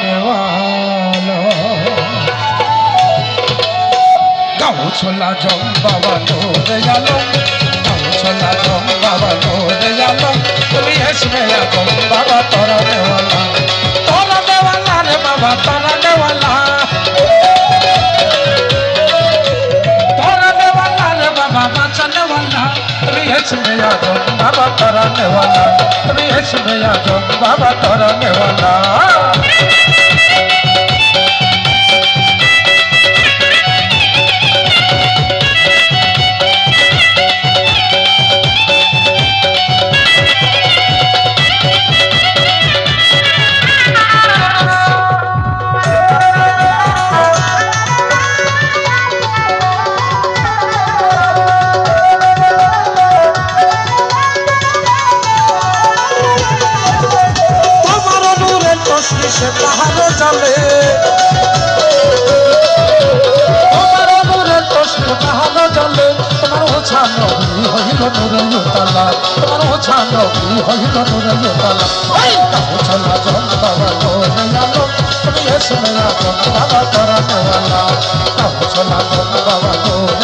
নেওয়ালো গাও ছোলা জম বাবা নোরে আলো গাও ছোলা জম বাবা নোরে আলো তুমি এসবে জম বাবা তোরা নেওয়ালা তোরা নেওয়ালা রে বাবা, তোরা নেওয়ালা তোরা নেওয়ালা রে বাবা, বাঁচা নেওয়ালা তুমি এসবে জম বাবা তোরা বাবা হইল নূরের উতালা ওই তাও চলা জন বাবা নূরে আলো তুমি এসে মেয়া জন বাবা তোরা নেওয়ালা তাও চলা জন বাবা তোরা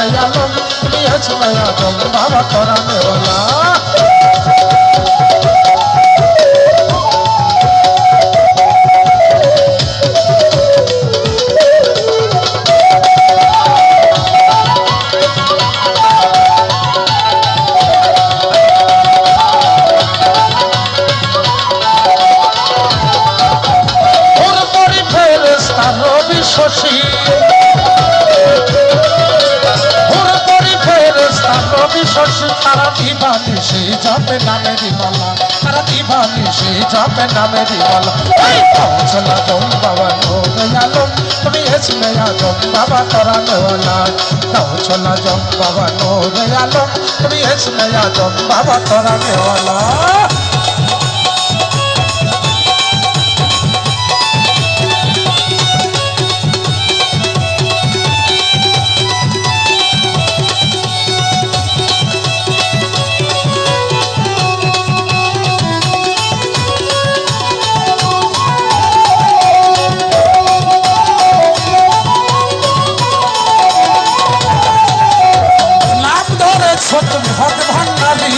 শশী তারা দিবানি, সে যাবে নামে দিবালা তারা দিবানি, সে যাবে নামে দিবালা পৌঁছলা জম বাবা আলম তুমি এসলে আজম বাবা তোরা নেওয়ালা পৌঁছলা জম বাবা আলম তুমি এসলে আজম বাবা তোরা নেওয়ালা ছোট ভট ভান্ডারি।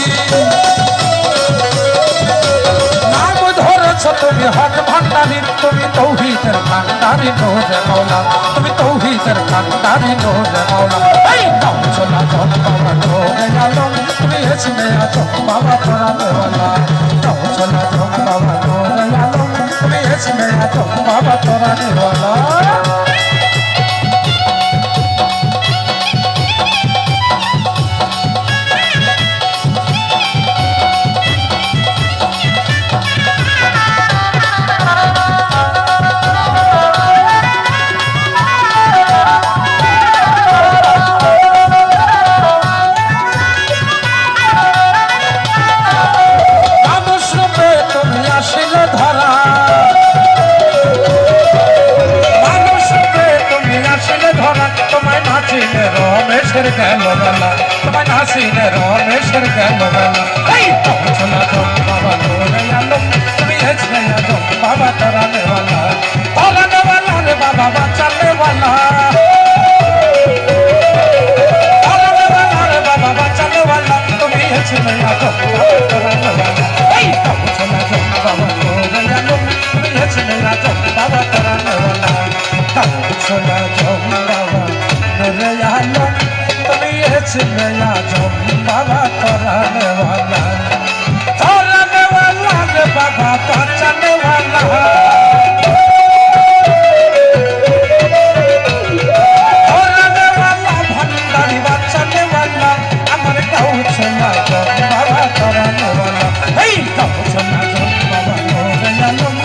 নাম ধরে ছোট হট ভান্ডারি, তুমি তৌহিদের ভান্ডারি নোরে মৌলা তুমি তৌহিদের ভান্ডারি নোরে মৌলা এই নাম চলা জন বাবা নোরে আলো তুমি হেসনে আছো বাবা তোরা নেওয়ালা নাম চলা জন বাবা নোরে আলো তুমি হেসনে আছো বাবা তোরা নেওয়ালা রমেশের গেল বেলা। তোমায় নাচিলে রমেশের গেল বেলা। এই! পৌঁছলা তো বাবা তোরে আলো। তুমি হেসলে আলো বাবা তারা নেওয়ালা তারা নেওয়ালা রে বাবা বাঁচালে বালা। তারা নেওয়ালা রে বাবা বাঁচালে বালা। তুমি হেসলে আলো বাবা তারা নেওয়ালা এই! পৌঁছলা তো বাবা তোরে আলো। তুমি হেসলে পৌঁছলা তো বাবা তোরে নেওয়ালা। তারা নেওয়ালা রে বাবা বাচ্চা নেওয়ালা। আমার কাউ ছোলা জন বাবা তোরা নেওয়ালা। এই কাউ ছোলা জন বাবা নোরে আলম